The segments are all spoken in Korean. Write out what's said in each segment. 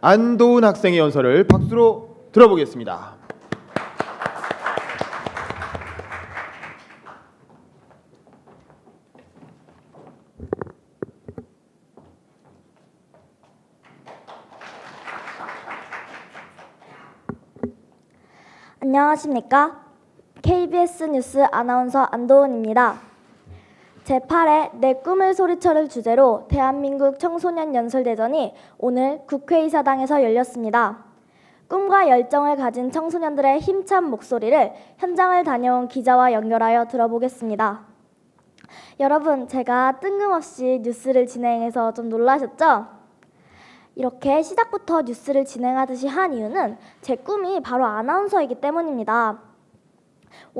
안도훈 학생의 연설을 박수로 들어보겠습니다. 안녕하십니까? KBS 뉴스 아나운서 안도훈입니다. 제8회 내 꿈을 소리쳐를 주제로 대한민국 청소년 연설대전이 오늘 국회의사당에서 열렸습니다. 꿈과 열정을 가진 청소년들의 힘찬 목소리를 현장을 다녀온 기자와 연결하여 들어보겠습니다. 여러분, 제가 뜬금없이 뉴스를 진행해서 좀 놀라셨죠? 이렇게 시작부터 뉴스를 진행하듯이 한 이유는 제 꿈이 바로 아나운서이기 때문입니다.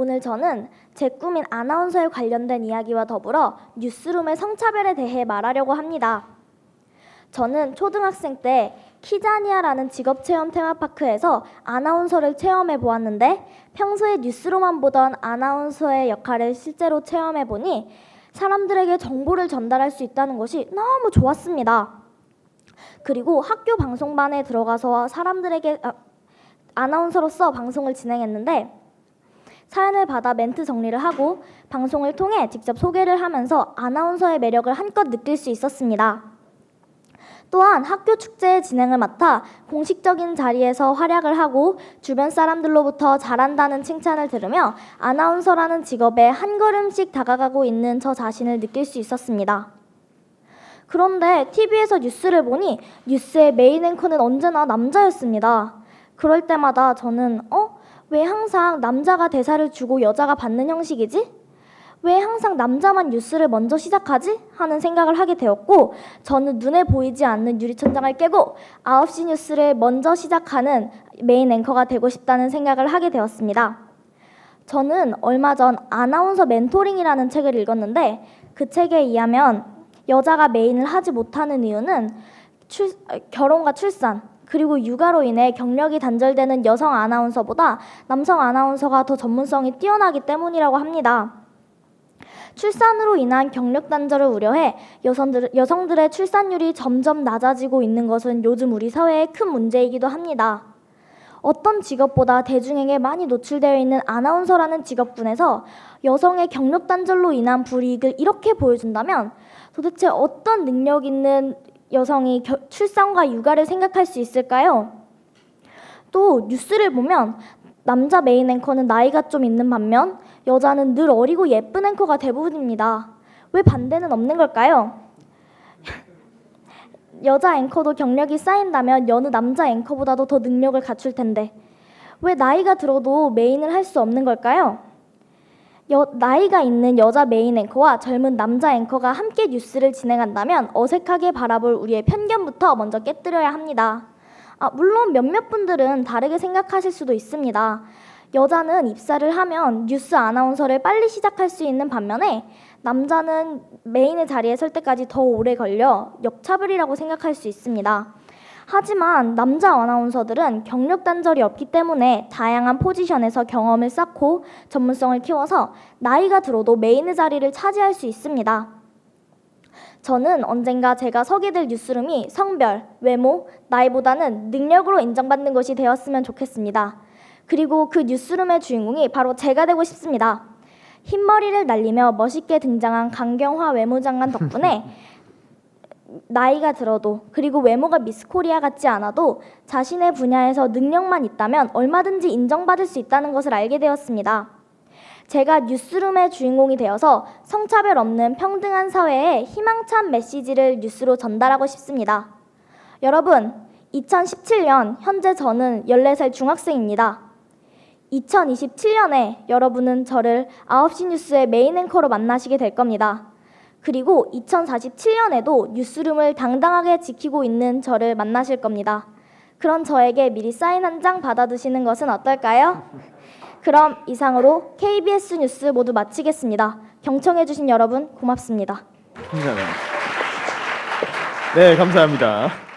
오늘 저는 제 꿈인 아나운서에 관련된 이야기와 더불어 뉴스룸의 성차별에 대해 말하려고 합니다. 저는 초등학생 때 키자니아라는 직업 체험 테마파크에서 아나운서를 체험해 보았는데 평소에 뉴스로만 보던 아나운서의 역할을 실제로 체험해 보니 사람들에게 정보를 전달할 수 있다는 것이 너무 좋았습니다. 그리고 학교 방송반에 들어가서 사람들에게 아, 아나운서로서 방송을 진행했는데 사연을 받아 멘트 정리를 하고 방송을 통해 직접 소개를 하면서 아나운서의 매력을 한껏 느낄 수 있었습니다. 또한 학교 축제의 진행을 맡아 공식적인 자리에서 활약을 하고 주변 사람들로부터 잘한다는 칭찬을 들으며 아나운서라는 직업에 한 걸음씩 다가가고 있는 저 자신을 느낄 수 있었습니다. 그런데 TV에서 뉴스를 보니 뉴스의 메인 앵커는 언제나 남자였습니다. 그럴 때마다 저는 어? 왜 항상 남자가 대사를 주고 여자가 받는 형식이지? 왜 항상 남자만 뉴스를 먼저 시작하지? 하는 생각을 하게 되었고 저는 눈에 보이지 않는 유리천장을 깨고 9시 뉴스를 먼저 시작하는 메인 앵커가 되고 싶다는 생각을 하게 되었습니다. 저는 얼마 전 아나운서 멘토링이라는 책을 읽었는데 그 책에 의하면 여자가 메인을 하지 못하는 이유는 출, 결혼과 출산 그리고 육아로 인해 경력이 단절되는 여성 아나운서보다 남성 아나운서가 더 전문성이 뛰어나기 때문이라고 합니다. 출산으로 인한 경력 단절을 우려해 여성들, 여성들의 출산율이 점점 낮아지고 있는 것은 요즘 우리 사회의 큰 문제이기도 합니다. 어떤 직업보다 대중에게 많이 노출되어 있는 아나운서라는 직업군에서 여성의 경력 단절로 인한 불이익을 이렇게 보여준다면 도대체 어떤 능력 있는 여성이 겨, 출산과 육아를 생각할 수 있을까요? 또 뉴스를 보면 남자 메인 앵커는 나이가 좀 있는 반면 여자는 늘 어리고 예쁜 앵커가 대부분입니다. 왜 반대는 없는 걸까요? 여자 앵커도 경력이 쌓인다면 여느 남자 앵커보다도 더 능력을 갖출 텐데 왜 나이가 들어도 메인을 할 수 없는 걸까요? 여, 나이가 있는 여자 메인 앵커와 젊은 남자 앵커가 함께 뉴스를 진행한다면 어색하게 바라볼 우리의 편견부터 먼저 깨뜨려야 합니다. 아, 물론 몇몇 분들은 다르게 생각하실 수도 있습니다. 여자는 입사를 하면 뉴스 아나운서를 빨리 시작할 수 있는 반면에 남자는 메인의 자리에 설 때까지 더 오래 걸려 역차별이라고 생각할 수 있습니다. 하지만 남자 아나운서들은 경력 단절이 없기 때문에 다양한 포지션에서 경험을 쌓고 전문성을 키워서 나이가 들어도 메인의 자리를 차지할 수 있습니다. 저는 언젠가 제가 서게 될 뉴스룸이 성별, 외모, 나이보다는 능력으로 인정받는 것이 되었으면 좋겠습니다. 그리고 그 뉴스룸의 주인공이 바로 제가 되고 싶습니다. 흰머리를 날리며 멋있게 등장한 강경화 외무장관 덕분에 나이가 들어도 그리고 외모가 미스코리아 같지 않아도 자신의 분야에서 능력만 있다면 얼마든지 인정받을 수 있다는 것을 알게 되었습니다. 제가 뉴스룸의 주인공이 되어서 성차별 없는 평등한 사회에 희망찬 메시지를 뉴스로 전달하고 싶습니다. 여러분, 2017년 현재 저는 14살 중학생입니다. 2027년에 여러분은 저를 9시 뉴스의 메인 앵커로 만나시게 될 겁니다. 그리고 2047년에도 뉴스룸을 당당하게 지키고 있는 저를 만나실 겁니다. 그런 저에게 미리 사인 한 장 받아두시는 것은 어떨까요? 그럼 이상으로 KBS 뉴스 모두 마치겠습니다. 경청해주신 여러분 고맙습니다. 네, 감사합니다.